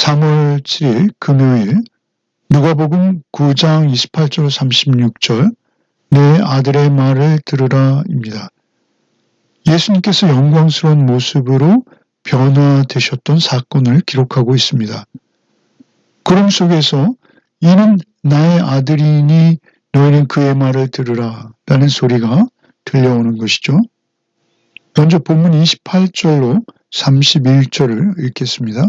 3월 7일 금요일 누가복음 9장 28절 36절 내 아들의 말을 들으라입니다. 예수님께서 영광스러운 모습으로 변화되셨던 사건을 기록하고 있습니다. 구름 속에서 이는 나의 아들이니 너희는 그의 말을 들으라 라는 소리가 들려오는 것이죠. 먼저 본문 28절로 31절을 읽겠습니다.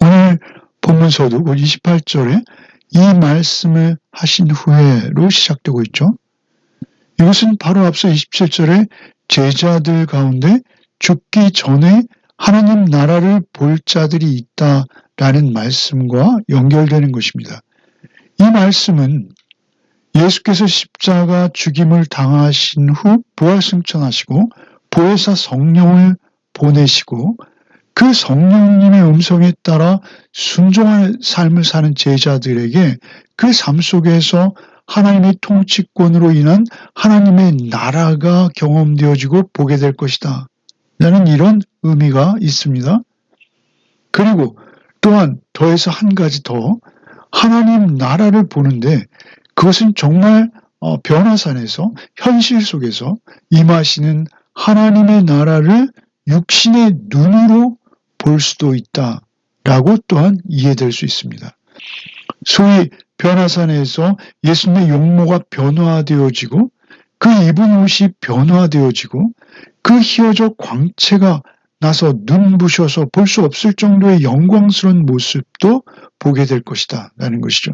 오늘 본문서도 28절에 이 말씀을 하신 후에로 시작되고 있죠. 이것은 바로 앞서 27절에 제자들 가운데 죽기 전에 하나님 나라를 볼 자들이 있다라는 말씀과 연결되는 것입니다. 이 말씀은 예수께서 십자가 죽임을 당하신 후 부활승천하시고 보혜사 성령을 보내시고 그 성령님의 음성에 따라 순종할 삶을 사는 제자들에게 그 삶 속에서 하나님의 통치권으로 인한 하나님의 나라가 경험되어지고 보게 될 것이다. 라는 이런 의미가 있습니다. 그리고 또한 더해서 한 가지 더 하나님 나라를 보는데 그것은 정말 어, 변화산에서 현실 속에서 임하시는 하나님의 나라를 육신의 눈으로 볼 수도 있다 라고 또한 이해될 수 있습니다. 소위 변화산에서 예수님의 용모가 변화되어지고 그 입은 옷이 변화되어지고 그 휘어져 광채가 나서 눈부셔서 볼 수 없을 정도의 영광스러운 모습도 보게 될 것이다 라는 것이죠.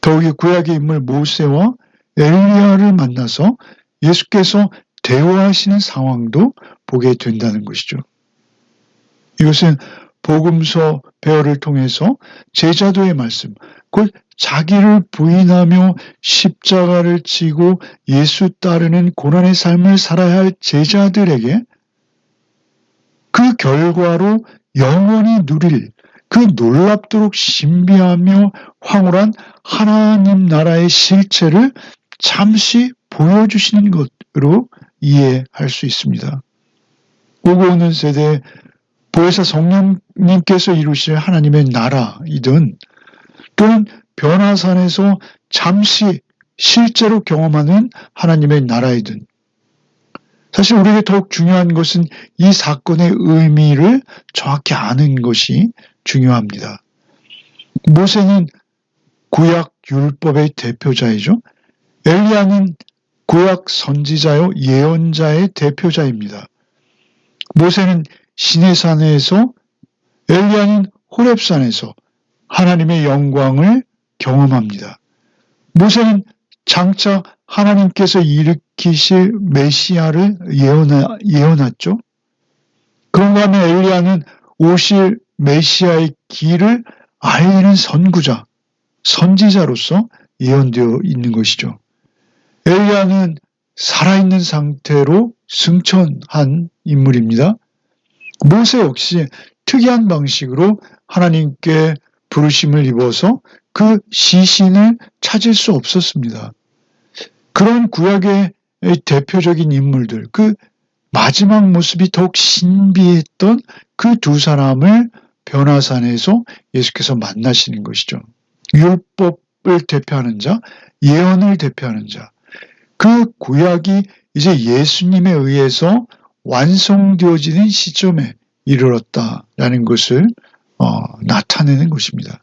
더욱이 구약의 인물 모세와 엘리야를 만나서 예수께서 대화하시는 상황도 보게 된다는 것이죠. 이것은 복음서 배열을 통해서 제자도의 말씀, 곧 자기를 부인하며 십자가를 지고 예수 따르는 고난의 삶을 살아야 할 제자들에게 그 결과로 영원히 누릴 그 놀랍도록 신비하며 황홀한 하나님 나라의 실체를 잠시 보여주시는 것으로 이해할 수 있습니다. 오고 오는 세대 보혜사 성령님께서 이루실 하나님의 나라이든 또는 변화산에서 잠시 실제로 경험하는 하나님의 나라이든 사실 우리에게 더욱 중요한 것은 이 사건의 의미를 정확히 아는 것이 중요합니다. 모세는 구약 율법의 대표자이죠. 엘리야는 구약 선지자요 예언자의 대표자입니다. 모세는 시내산에서 엘리야는 호렙산에서 하나님의 영광을 경험합니다. 모세는 장차 하나님께서 일으키실 메시아를 예언하, 예언했죠. 그런가 하면 엘리야는 오실 메시아의 길을 알리는 선구자, 선지자로서 예언되어 있는 것이죠. 엘리야는 살아있는 상태로 승천한 인물입니다. 모세 역시 특이한 방식으로 하나님께 부르심을 입어서 그 시신을 찾을 수 없었습니다. 그런 구약의 대표적인 인물들, 그 마지막 모습이 더욱 신비했던 그 두 사람을 변화산에서 예수께서 만나시는 것이죠. 율법을 대표하는 자, 예언을 대표하는 자. 그 구약이 이제 예수님에 의해서 완성되어지는 시점에 이르렀다라는 것을 어, 나타내는 것입니다.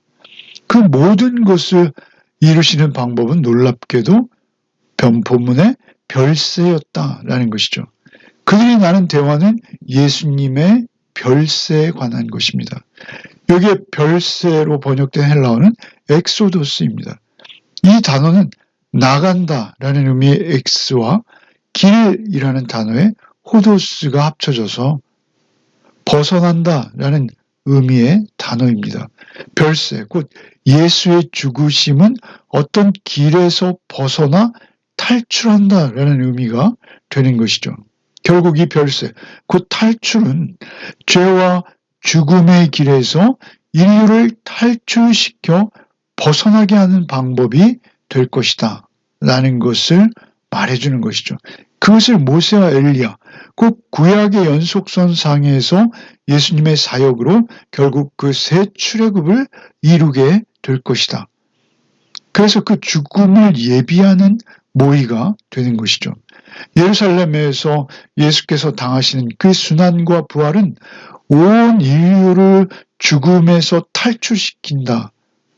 그 모든 것을 이루시는 방법은 놀랍게도 본문의 별세였다라는 것이죠. 그들이 나눈 대화는 예수님의 별세에 관한 것입니다. 여기에 별세로 번역된 헬라어는 엑소도스입니다. 이 단어는 나간다라는 의미의 엑스와 길이라는 단어의 호도스가 합쳐져서 벗어난다라는 의미의 단어입니다. 별세, 곧 예수의 죽으심은 어떤 길에서 벗어나 탈출한다라는 의미가 되는 것이죠. 결국 이 별세, 곧 탈출은 죄와 죽음의 길에서 인류를 탈출시켜 벗어나게 하는 방법이 될 것이다. 라는 것을 말해주는 것이죠. 그것을 모세와 엘리야, 꼭 구약의 연속선 상에서 예수님의 사역으로 결국 그 새 출애굽을 이루게 될 것이다. 그래서 그 죽음을 예비하는 모의가 되는 것이죠. 예루살렘에서 예수께서 당하시는 그 순환과 부활은 온 인류를 죽음에서 탈출시킨다.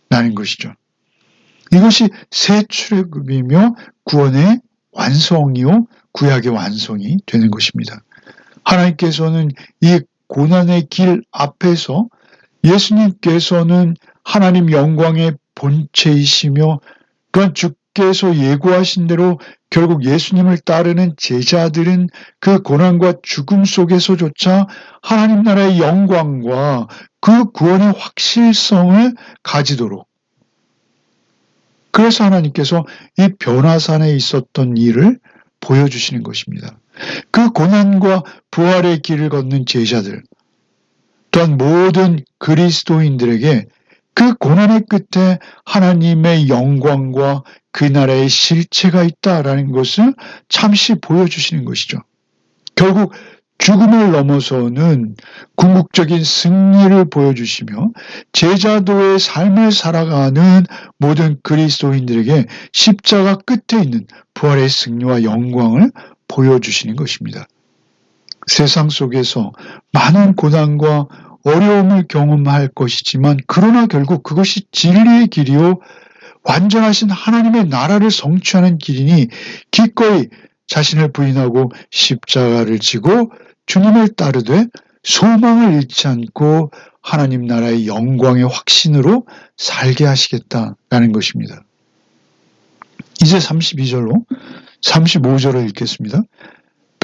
라는 것이죠. 이것이 새 출애굽이며 구원의 완성이요 구약의 완성이 되는 것입니다. 하나님께서는 이 고난의 길 앞에서 예수님께서는 하나님 영광의 본체이시며 또한 주께서 예고하신 대로 결국 예수님을 따르는 제자들은 그 고난과 죽음 속에서조차 하나님 나라의 영광과 그 구원의 확실성을 가지도록 그래서 하나님께서 이 변화산에 있었던 일을 보여주시는 것입니다. 그 고난과 부활의 길을 걷는 제자들, 또한 모든 그리스도인들에게 그 고난의 끝에 하나님의 영광과 그 나라의 실체가 있다라는 것을 잠시 보여주시는 것이죠. 결국 죽음을 넘어서는 궁극적인 승리를 보여주시며 제자도의 삶을 살아가는 모든 그리스도인들에게 십자가 끝에 있는 부활의 승리와 영광을 보여주시는 것입니다. 세상 속에서 많은 고난과 어려움을 경험할 것이지만 그러나 결국 그것이 진리의 길이요 완전하신 하나님의 나라를 성취하는 길이니 기꺼이 자신을 부인하고 십자가를 지고 주님을 따르되 소망을 잃지 않고 하나님 나라의 영광의 확신으로 살게 하시겠다라는 것입니다. 이제 32절로 35절을 읽겠습니다.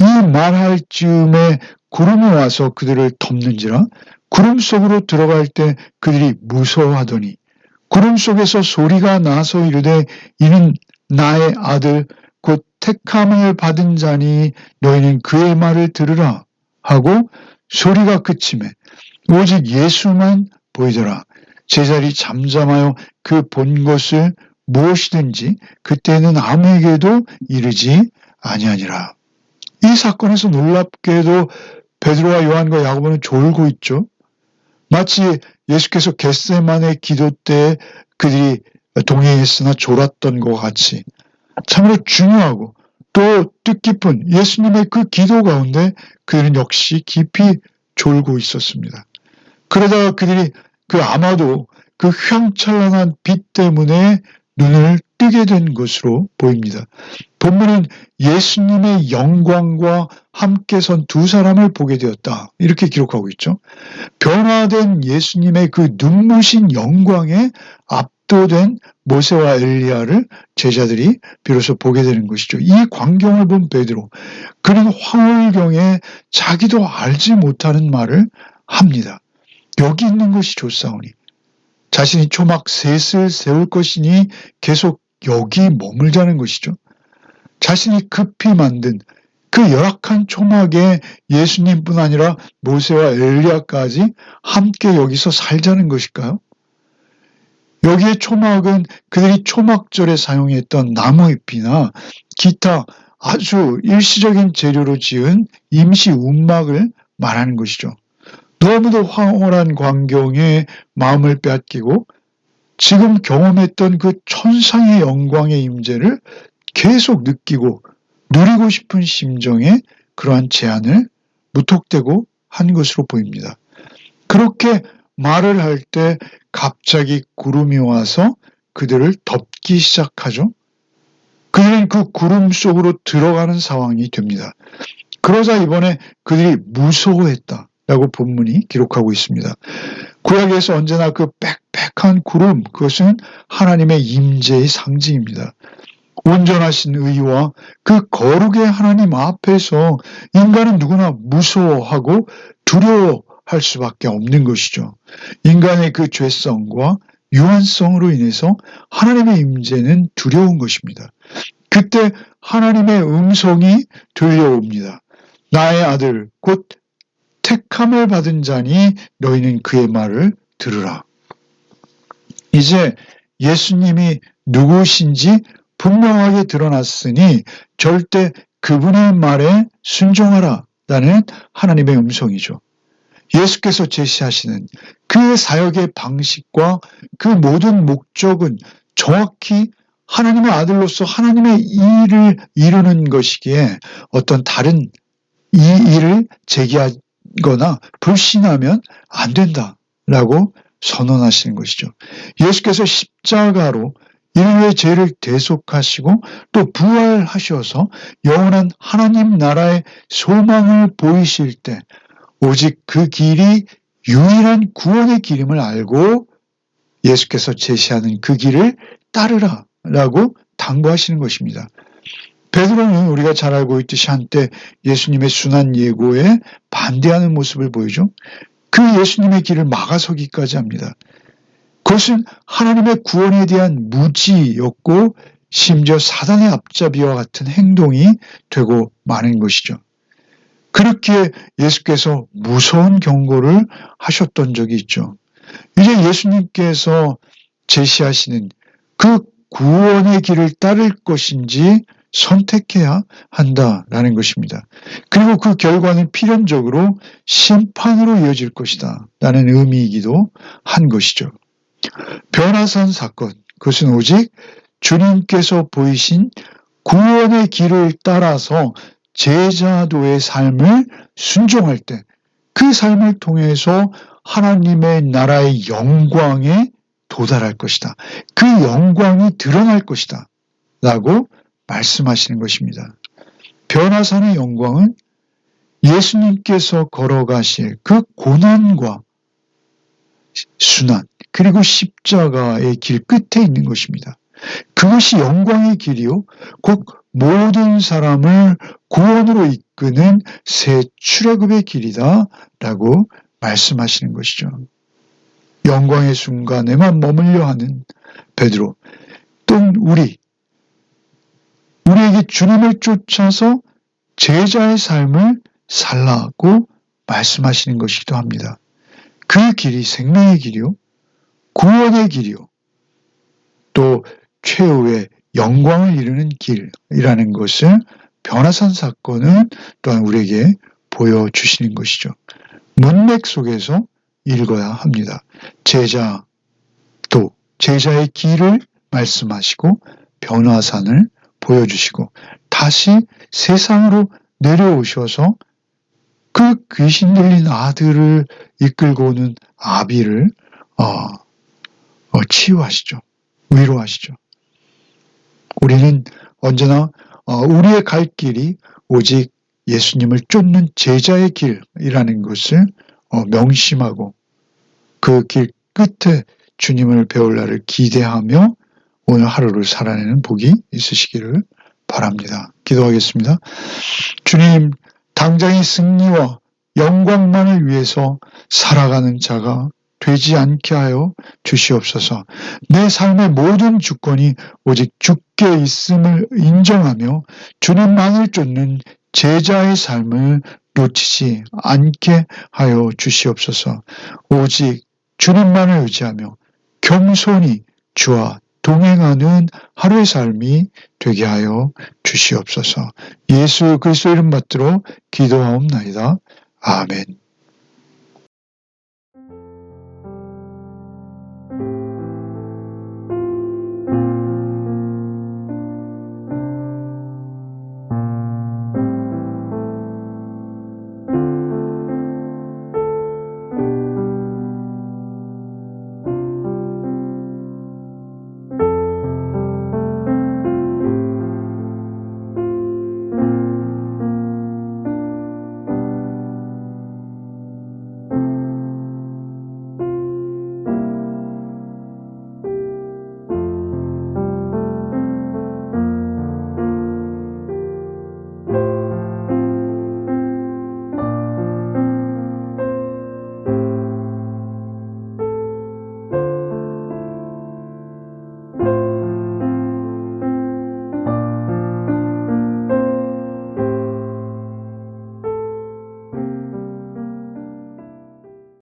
이 말할 즈음에 구름이 와서 그들을 덮는지라 구름 속으로 들어갈 때 그들이 무서워하더니 구름 속에서 소리가 나서 이르되 이는 나의 아들 곧 택함을 받은 자니 너희는 그의 말을 들으라 하고 소리가 그침에 오직 예수만 보이더라. 제자리 잠잠하여 그 본 것을 무엇이든지 그때는 아무에게도 이르지 아니하니라 이 사건에서 놀랍게도 베드로와 요한과 야고보는 졸고 있죠. 마치 예수께서 겟세만의 기도 때 그들이 동행했으나 졸았던 것 같이 참으로 중요하고 또 뜻깊은 예수님의 그 기도 가운데 그들은 역시 깊이 졸고 있었습니다. 그러다가 그들이 그 아마도 그 휘황찬란한 빛 때문에 눈을 뜨게 된 것으로 보입니다. 본문은 예수님의 영광과 함께 선 두 사람을 보게 되었다. 이렇게 기록하고 있죠. 변화된 예수님의 그 눈부신 영광에 압도된 모세와 엘리야를 제자들이 비로소 보게 되는 것이죠. 이 광경을 본 베드로 그는 황홀경에 자기도 알지 못하는 말을 합니다. 여기 있는 것이 좋사오니 자신이 초막 셋을 세울 것이니 계속 여기 머물자는 것이죠. 자신이 급히 만든 그 열악한 초막에 예수님뿐 아니라 모세와 엘리야까지 함께 여기서 살자는 것일까요? 여기에 초막은 그들이 초막절에 사용했던 나무잎이나 기타 아주 일시적인 재료로 지은 임시 운막을 말하는 것이죠. 너무도 황홀한 광경에 마음을 빼앗기고 지금 경험했던 그 천상의 영광의 임재를 계속 느끼고 누리고 싶은 심정에 그러한 제안을 무턱대고 한 것으로 보입니다. 그렇게 말을 할 때 갑자기 구름이 와서 그들을 덮기 시작하죠. 그들은 그 구름 속으로 들어가는 상황이 됩니다. 그러자 이번에 그들이 무서워했다 라고 본문이 기록하고 있습니다. 구약에서 언제나 그 빽빽한 구름 그것은 하나님의 임재의 상징입니다. 온전하신 의와 그 거룩의 하나님 앞에서 인간은 누구나 무서워하고 두려워할 수밖에 없는 것이죠. 인간의 그 죄성과 유한성으로 인해서 하나님의 임재는 두려운 것입니다. 그때 하나님의 음성이 들려옵니다. 나의 아들 곧 택함을 받은 자니 너희는 그의 말을 들으라. 이제 예수님이 누구신지 분명하게 드러났으니 절대 그분의 말에 순종하라. 라는 하나님의 음성이죠. 예수께서 제시하시는 그 사역의 방식과 그 모든 목적은 정확히 하나님의 아들로서 하나님의 일을 이루는 것이기에 어떤 다른 이 일을 제기하거나 불신하면 안 된다라고 선언하시는 것이죠. 예수께서 십자가로 인류의 죄를 대속하시고 또 부활하셔서 영원한 하나님 나라의 소망을 보이실 때 오직 그 길이 유일한 구원의 길임을 알고 예수께서 제시하는 그 길을 따르라 라고 당부하시는 것입니다. 베드로는 우리가 잘 알고 있듯이 한때 예수님의 순한 예고에 반대하는 모습을 보이죠. 그 예수님의 길을 막아서기까지 합니다. 그것은 하나님의 구원에 대한 무지였고 심지어 사단의 앞잡이와 같은 행동이 되고 마는 것이죠. 그렇게 예수께서 무서운 경고를 하셨던 적이 있죠. 이제 예수님께서 제시하시는 그 구원의 길을 따를 것인지 선택해야 한다라는 것입니다. 그리고 그 결과는 필연적으로 심판으로 이어질 것이다. 라는 의미이기도 한 것이죠. 변화산 사건, 그것은 오직 주님께서 보이신 구원의 길을 따라서 제자도의 삶을 순종할 때 그 삶을 통해서 하나님의 나라의 영광에 도달할 것이다. 그 영광이 드러날 것이다. 라고 말씀하시는 것입니다. 변화산의 영광은 예수님께서 걸어가실 그 고난과 순환, 그리고 십자가의 길 끝에 있는 것입니다. 그것이 영광의 길이요. 곧 모든 사람을 구원으로 이끄는 새 출애굽의 길이다. 라고 말씀하시는 것이죠. 영광의 순간에만 머물려 하는 베드로. 또 우리, 우리에게 주님을 쫓아서 제자의 삶을 살라고 말씀하시는 것이기도 합니다. 그 길이 생명의 길이요. 구원의 길이요. 또 최후의 영광을 이루는 길이라는 것을 변화산 사건은 또한 우리에게 보여주시는 것이죠. 문맥 속에서 읽어야 합니다. 제자, 또 제자의 길을 말씀하시고 변화산을 보여주시고 다시 세상으로 내려오셔서 그 귀신 들린 아들을 이끌고 오는 아비를 어, 어, 치유하시죠. 위로하시죠. 우리는 언제나 어, 우리의 갈 길이 오직 예수님을 쫓는 제자의 길이라는 것을 어, 명심하고 그 길 끝에 주님을 배울 날을 기대하며 오늘 하루를 살아내는 복이 있으시기를 바랍니다. 기도하겠습니다. 주님, 당장의 승리와 영광만을 위해서 살아가는 자가 되지 않게 하여 주시옵소서. 내 삶의 모든 주권이 오직 주께 있음을 인정하며 주님만을 쫓는 제자의 삶을 놓치지 않게 하여 주시옵소서. 오직 주님만을 의지하며 겸손히 주와 동행하는 하루의 삶이 되게 하여 주시옵소서. 예수 그리스도 이름 받들어 기도하옵나이다. 아멘.